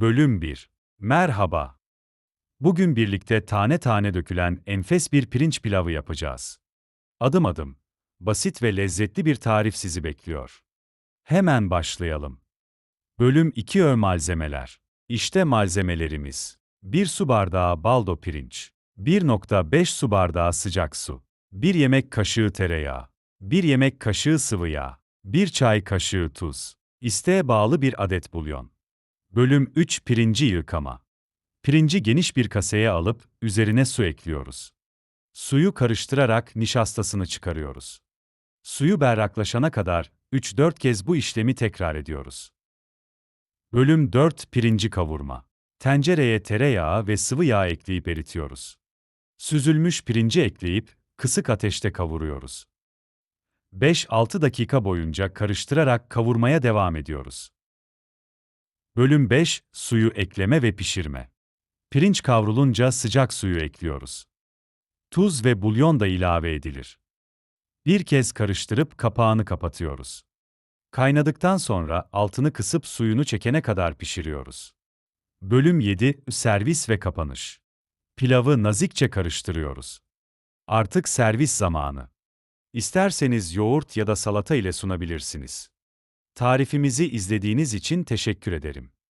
Bölüm 1 Merhaba. Bugün birlikte tane tane dökülen enfes bir pirinç pilavı yapacağız. Adım adım, basit ve lezzetli bir tarif sizi bekliyor. Hemen başlayalım. Bölüm 2 Ö malzemeler. İşte malzemelerimiz. 1 su bardağı baldo pirinç. 1.5 su bardağı sıcak su. 1 yemek kaşığı tereyağı. 1 yemek kaşığı sıvı yağ. 1 çay kaşığı tuz. İsteğe bağlı bir adet bulyon. Bölüm 3 Pirinci yıkama. Pirinci geniş bir kaseye alıp üzerine su ekliyoruz. Suyu karıştırarak nişastasını çıkarıyoruz. Suyu berraklaşana kadar 3-4 kez bu işlemi tekrar ediyoruz. Bölüm 4 Pirinci kavurma. Tencereye tereyağı ve sıvı yağ ekleyip eritiyoruz. Süzülmüş pirinci ekleyip kısık ateşte kavuruyoruz. 5-6 dakika boyunca karıştırarak kavurmaya devam ediyoruz. Bölüm 5 Suyu ekleme ve pişirme. Pirinç kavrulunca sıcak suyu ekliyoruz. Tuz ve bulyon da ilave edilir. Bir kez karıştırıp kapağını kapatıyoruz. Kaynadıktan sonra altını kısıp suyunu çekene kadar pişiriyoruz. Bölüm 7 Servis ve kapanış. Pilavı nazikçe karıştırıyoruz. Artık servis zamanı. İsterseniz yoğurt ya da salata ile sunabilirsiniz. Tarifimizi izlediğiniz için teşekkür ederim.